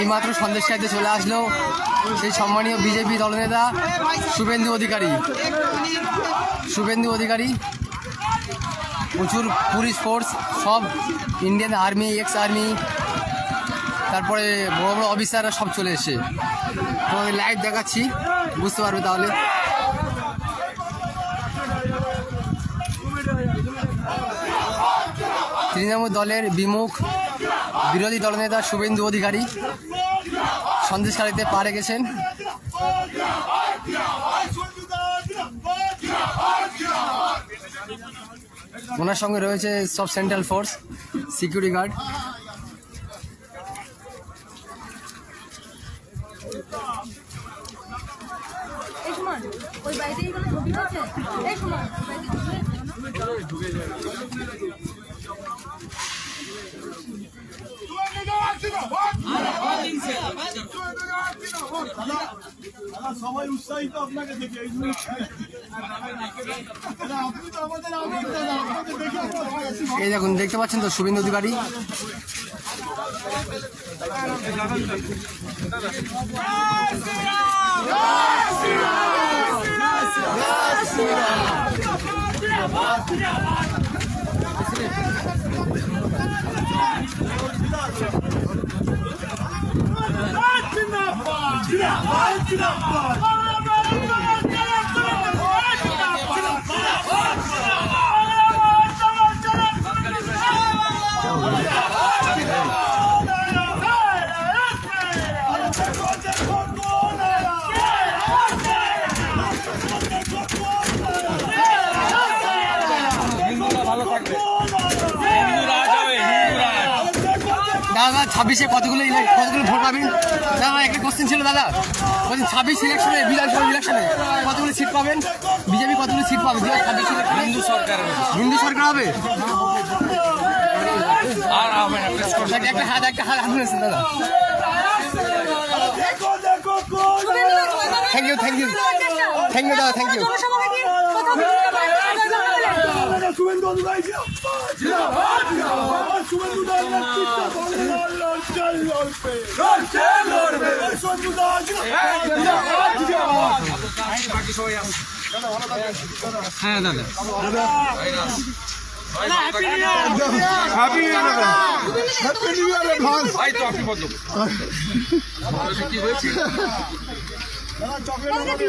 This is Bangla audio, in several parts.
এই মাত্র সন্দেশ খাইতে চলে আসলো সেই সম্মানীয় বিজেপি দলনেতা শুভেন্দু অধিকারী শুভেন্দু অধিকারী প্রচুর পুলিশ ফোর্স সব ইন্ডিয়ান আর্মি এক্স আর্মি তারপরে বড় বড় অফিসাররা সব চলে এসে তোমাদের লাইট দেখাচ্ছি বুঝতে পারবে তাহলে তৃণমূল দলের বিমুখ বিরোধী দলনেতা শুভেন্দু অধিকারী সন্দেশকারীতে পারে গেছেন ওনার সঙ্গে রয়েছে সব সেন্ট্রাল ফোর্স সিকিউরিটি গার্ড ওই কোনো ছবি আছে এই সময় সবাই উৎসাহিত আপনাকে দেখে এই দেখুন দেখতে পাচ্ছেন তো Suvendu Adhikari Thank you. Get out! Get out! Get out! দাদা ছাব্বিশে কতগুলো কতগুলো ভোট পাবেন দাদা একটা কোশ্চেন ছিল দাদা বলছেন ছাব্বিশ ইলেকশনে বিধানসভা ইলেকশনে কতগুলো সিট পাবেন বিজেপি কতগুলো সিট পাবে হাজার ছাব্বিশ হিন্দু সরকার হিন্দু সরকার হবে একটা হাত একটা হাত হাত দাদা thank you thank you thank you দাদা আচ্ছা, থ্যাংক ইউ শুভেন্দু অধিকারী জিন্দাবাদ জিন্দাবাদ শুভেন্দু দল নেতৃত্ব করে লড়ছে লড়বে লড়ছে লড়বে শুভেন্দু দল জিন্দাবাদ জিন্দাবাদ বাকি সবাই হ্যাঁ দাদা দাদা happy new year happy new year happy new year ভাই তো আপনি বদলো কি হয়েছে আমাদের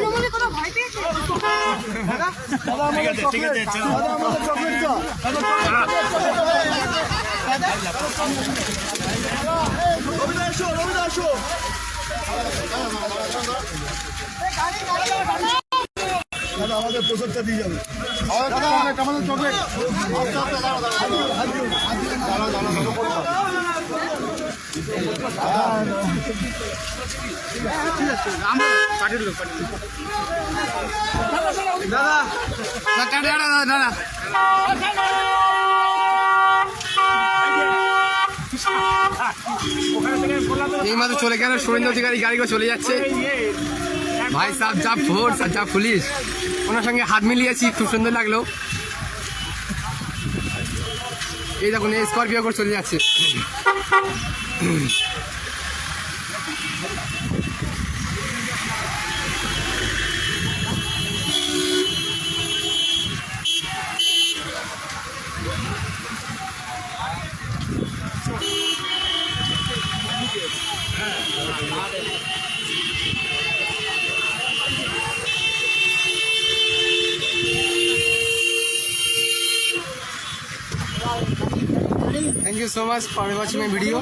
প্রসাদটা দিয়ে যাবে আমাদের চকলেট দাদা এই মাত্র চলে গেল সুরেন্দ্র অধিকারী গাড়িগুলো চলে যাচ্ছে ভাই সাহেব যা ফোর্স আর যা পুলিশ ওনার সঙ্গে হাত মিলিয়েছি খুব সুন্দর লাগলো এই দেখুন এই স্করপিও করে চলে যাচ্ছে Thank you. Thank you so much for watching my video.